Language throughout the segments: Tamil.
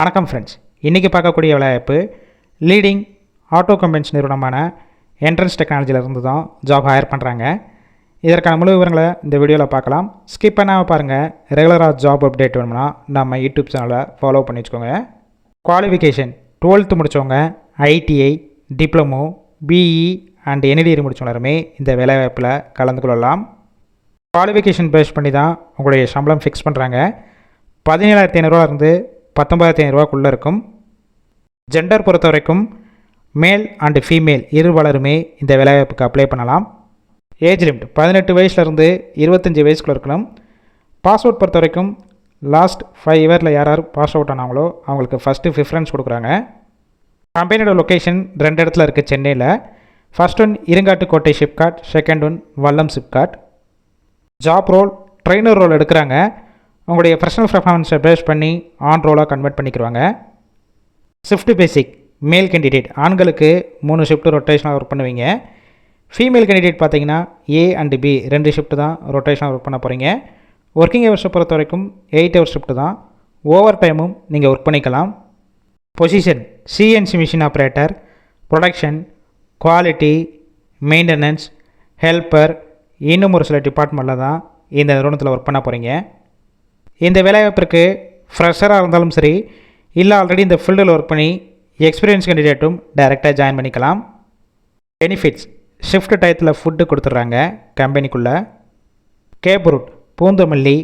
வணக்கம் ஃப்ரெண்ட்ஸ் இன்றைக்கி பார்க்கக்கூடிய வேலைவாய்ப்பு லீடிங் ஆட்டோ கம்பெனிஸ் நிறுவனமான என்ட்ரன்ஸ் டெக்னாலஜியிலிருந்து தான் ஜாப் ஹையர் பண்ணுறாங்க இதற்கான முழு விவரங்களை இந்த வீடியோவில் பார்க்கலாம். ஸ்கிப் பண்ணாமல் பாருங்கள் ரெகுலராக ஜாப் அப்டேட் வேணும்னா நம்ம யூடியூப் சேனலை ஃபாலோ பண்ணி வச்சுக்கோங்க. குவாலிஃபிகேஷன் டுவெல்த்து முடித்தவங்க ITI diploma BE and NETR முடித்தவங்களுமே இந்த வேலைவாய்ப்பில் கலந்து கொள்ளலாம். குவாலிஃபிகேஷன் பேஸ் பண்ணி தான் உங்களுடைய சம்பளம் ஃபிக்ஸ் பண்ணுறாங்க பதினேழாயிரத்தி ஐநூறுரூவா இருந்து பத்தொம்பதாயிரத்தி ஐநூறுரூவாக்குள்ளே இருக்கும். ஜெண்டர் பொறுத்த வரைக்கும் மேல் அண்டு ஃபீமேல் இருவலருமே இந்த வேலைவாய்ப்புக்கு அப்ளை பண்ணலாம். ஏஜ் லிமிட் பதினெட்டு வயசுலேருந்து இருபத்தஞ்சி வயசுக்குள்ள இருக்கணும் பாஸ்அவுட் பொறுத்த வரைக்கும் லாஸ்ட் ஃபைவ் இயரில் யார் யார் பாஸ் அவுட் ஆனாங்களோ அவங்களுக்கு ஃபஸ்ட்டு ப்ரிஃபரன்ஸ் கொடுக்குறாங்க. கம்பெனியோட லொக்கேஷன் ரெண்டு இடத்துல இருக்குது சென்னையில். First one Irungattukottai SIPCOT second one Vallam SIPCOT job role trainer role எடுக்கிறாங்க. உங்களுடைய பர்சனல் பர்ஃபார்மன்ஸை பேஸ் பண்ணி ஆன் ரோலாக கன்வெர்ட் பண்ணிக்கிறாங்க ஷிஃப்ட் பேசிக் மேல் கேண்டிடேட் ஆண்களுக்கு மூணு ஷிஃப்ட் ரொட்டேஷனாக ஒர்க் பண்ணுவீங்க. ஃபீமேல் கேண்டிடேட் பார்த்தீங்கன்னா ஏ அண்டு பி ரெண்டு ஷிஃப்ட் தான் ரொட்டேஷனாக ஒர்க் பண்ண போகிறீங்க ஒர்க்கிங் ஹவர்ஸை பொறுத்த வரைக்கும் எயிட் ஹவர் ஷிஃப்ட் தான். ஓவர் டைமும் நீங்கள் ஒர்க் பண்ணிக்கலாம். Position CNC machine operator production quality maintenance helper இன்னும் ஒரு சில டிபார்ட்மெண்ட்டில் தான் இந்த நிறுவனத்தில் ஒர்க் பண்ண போகிறீங்க இந்த வேலைவாய்ப்பிற்கு ஃப்ரெஷராக இருந்தாலும் சரி இல்லை ஆல்ரெடி இந்த ஃபீல்டில் ஒர்க் பண்ணி எக்ஸ்பீரியன்ஸ் கேண்டிடேட்டும் டைரெக்டாக ஜாயின் பண்ணிக்கலாம். பெனிஃபிட்ஸ் ஷிஃப்ட் டயத்தில் ஃபுட்டு கொடுத்துட்றாங்க கம்பெனிக்குள்ளே கேப்ரூட் பூந்தமல்லி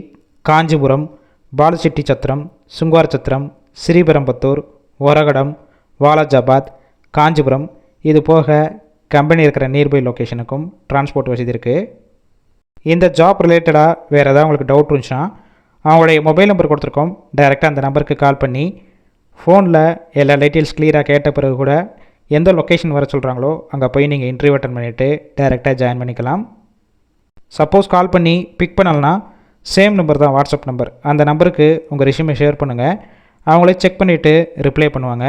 காஞ்சிபுரம் பாலச்செட்டி சத்திரம் சுங்குவார் சத்திரம் ஸ்ரீபெரம்பத்தூர் ஒரகடம் வாலாஜாபாத் காஞ்சிபுரம். இது போக கம்பெனி இருக்கிற நியர்பை லொக்கேஷனுக்கும் டிரான்ஸ்போர்ட் வசதி இருக்குது இந்த ஜாப் ரிலேட்டடாக வேறு ஏதாவது உங்களுக்கு டவுட் இருந்துச்சுன்னா அவங்களுடைய மொபைல் நம்பர் கொடுத்துருக்கோம். டைரெக்டாக அந்த நம்பருக்கு கால் பண்ணி ஃபோனில் எல்லா டீட்டெயில்ஸ் கிளியராக கேட்ட பிறகு கூட எந்த லொக்கேஷன் வர சொல்கிறாங்களோ அங்கே போய் நீங்கள் இன்டர்வியூ அட்டன் பண்ணிவிட்டு டைரெக்டாக ஜாயின் பண்ணிக்கலாம். சப்போஸ் கால் பண்ணி பிக் பண்ணலனா சேம் நம்பர் தான் வாட்ஸ்அப் நம்பர் அந்த நம்பருக்கு உங்கள் ரெஷ்யூமை ஷேர் பண்ணுங்கள் அவங்களே செக் பண்ணிவிட்டு ரிப்ளை பண்ணுவாங்க.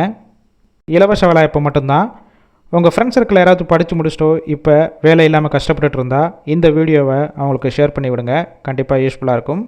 இலவச வேலை இப்போ மட்டும்தான். உங்கள் ஃப்ரெண்ட்ஸ் சர்க்கிள் யாராவது படித்து முடிச்சிட்டோ இப்போ வேலை இல்லாமல் கஷ்டப்பட்டுட்டு இருந்தால் இந்த வீடியோவை அவங்களுக்கு ஷேர் பண்ணி விடுங்க கண்டிப்பாக யூஸ்ஃபுல்லாக இருக்கும்.